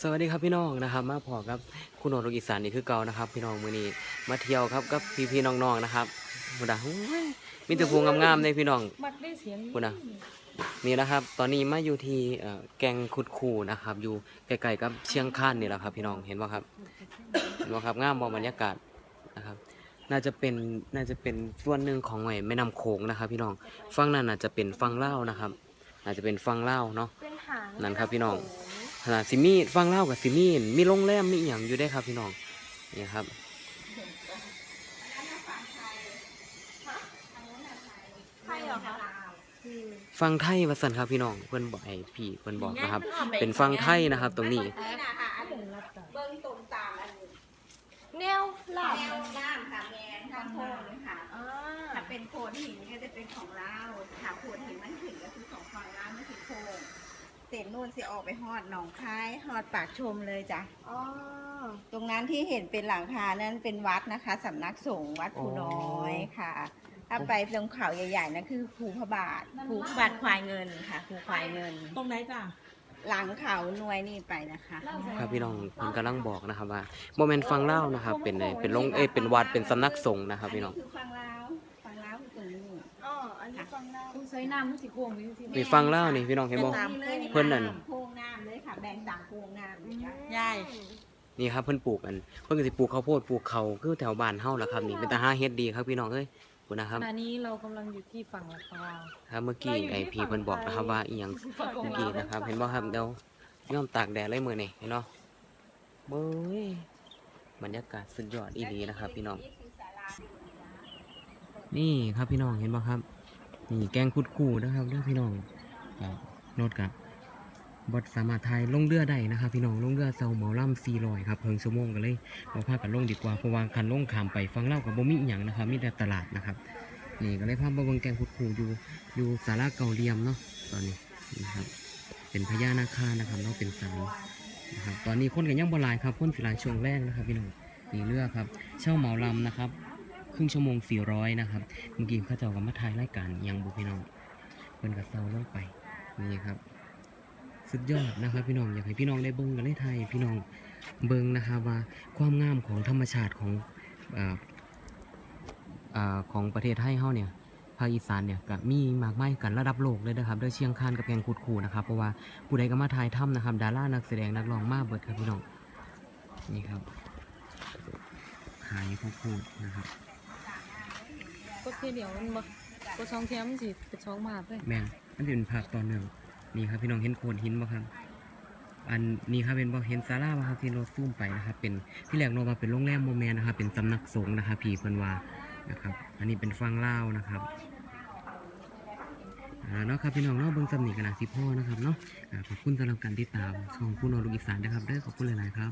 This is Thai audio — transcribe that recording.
สวัสดีครับพี่น้องนะครับมาพอครับคุณโนรุกอีสานนี่คือเก่านะครับ พี่น้องมือนี้มาเที่ยวครับกับพี่ๆน้องๆนะครับบุดาโอ้ยมีแต่ภูงามๆเลยพี่น้องมักได้เสียงคุณน่ะนี่นะครับ ตอนนี้มาอยู่ที่เอ่อแกงคุดคูนะครับ อยู่ใกล้ๆกับเชียงคานนี่แหละครับ พี่น้องเห็นบ่ครับเห็นบ่ครับงามบ่บรรยากาศนะครับ น่าจะเป็นน่าจะเป็นส่วนหนึ่งของไอ้แม่น้ำโขงนะครับ พี่น้องฝั่งนั้นน่าจะเป็นฝั่งลาวนะครับน่าจะเป็นฝั่งลาวเนาะเป็นหางนั่นครับพี่น้อง ขนาดซิมีฟังเล่าวกับซิมีมีโรงแรมมีอหย่างอยู่ได้ครับพี่น้องนี่ครับใช่เหรอคะฟังไทยวาสันครับพี่น้องเพื่อนบอกไอ้พี่เพื่อนบอกนะครับ เป็นฟังไทยนะครับ ตรงนี้เบิ้งตรงตามอันแนวหลับแนวน้ำค่ะแมนทางโคนเลยค่ะอ่าถ้าเป็นโคนหินก็จะเป็นของเราถ้าโคนหินมันถึงก็คือของฝั่งเราไม่คือโคน เศษนู่นสิออกไปฮอดหนองคายฮอดปากชมเลยจ้ะ อ๋อ ตรงนั้นที่เห็นเป็นหลังคานั้นเป็นวัดนะคะสำนักสงฆ์วัดภูน้อยค่ะ ถ้าไปตรงเขาใหญ่ๆนั่นคือภูพระบาทภูพระบาทควายเงินค่ะภูควายเงิน ตรงไหนจ้ะหลังเขาหน่วยนี่ไปนะคะครับพี่น้องเพิ่นกำลังบอกนะครับว่าโมเมนต์ฟังเล่าวนะครับ เป็นไอ้เป็นโรงเอ้ยเป็นวัดเป็นสำนักสงฆ์นะครับพี่น้อง คือฟังลาวฟังลาวคือตรงนี้ อ๋ออันนี้ฟัง ได้ต้องใช้น้ำมันสิโค้งไปจริงมีฟังเล่าวนี่พี่น้องเห็นบ่ ตามเลยเพิ่นนั่น โพรงน้ำเลยค่ะแบ่งตามโพรงน้ำเลยจ้ะยายนี่ครับเพิ่นปลูกกันเพิ่นก็สิปลูกข้าวโพดปลูกเขาวคือแถวบ้านเฮาล่ะครับนี่เป็นตาหาเฮ็ดดีครับพี่น้องเอ้ยคุณนะครับ ขณะนี้เรากำลังอยู่ที่ฝั่งลาว ครับเมื่อกี้ไอ้พี่เพิ่นบอกนะครับว่าอีหยังเมื่อกี้นะครับ เห็นบ่ครับเดี๋ยวย่อมตากแดดเลยมือนี่เห็นเนาะเบ้ยบรรยากาศสุดยอดอีหลีนะครับ พี่น้อง นี่ครับพี่น้องเห็นบ่ครับ นี่แกงคุดคู่นะครับเด้อพี่น้องครับรถกับบดสามารถทายลงเรือได้นะครับพี่น้องลงเรือเซาเหมาล่ำสี่อยครับเพิ่งชั่วโมงกันเลยเราพากันลงดีกว่าเพราะว่าคันลงขามไปฟังเล่ากับบ่มีอหย่างนะครับมีแต่ตลาดนะครับนี่ก็เลยพามาเบิงแกงคุดคู่อยู่อยู่ศาลาเก่าเรียมเนาะตอนนี้นี่ครับ เป็นพญานาคานะครับเราเป็นสารนะครับตอนนี้คนกันยังบลายครับคนสิลายช่วงแรกนะครับพี่น้องนี่เรือครับเช่าเหมาลำนะครับ ครึ่งชั่วโมง 400 นะครับ เมื่อกี้เข้าเจ้ากับมาถ่ายรายการยังบุพี่น้องเพิ่นกับเซาลงไปนี่ครับ สุดยอดนะครับพี่น้องอยากให้พี่น้องได้เบิ้งกันได้ไทยพี่น้องเบิ้งนะครับว่าความงามของธรรมชาติของออของประเทศไทยเฮาเนี่ยภาคอีสานเนี่ยก็มีมากมายกันระดับโลกเลยนะครับโดยเชียงคานกับแกงคูดคูนะครับเพราะว่าผู้ใดก็มาถ่ายถ้ำนะครับ ดารานักแสดงนักร้องมาเบิดครับพี่น้องนี่ครับขายคูดคูดนะครับ ก็เทีเดียวมันบ่ก็ช่องเทียมสิเป็นช่องมาเลยแม่นมันเป็นภาคตอนหนึ่งนี่ครับพี่น้องเห็นโขดหินบ่ครับ อันนี้ครับเป็นบ่เห็นศาลาบ่ครับที่เราซูมไปนะครับ เป็นที่แรกเราว่าเป็นโรงแรมโมแมนนะครับ เป็นสำนักสงฆ์นะครับพี่เพิ่นว่านะครับ อันนี้เป็นฟังเล่านะครับอ่าเนาะครับพี่น้องเนาะเบิ่งสำนีกันนะสิพ่อนะครับเนาะขอบคุณสำหรับการติดตามช่องผู้นอนลูกอีสานนะครับเด้อขอบคุณหลายๆครับ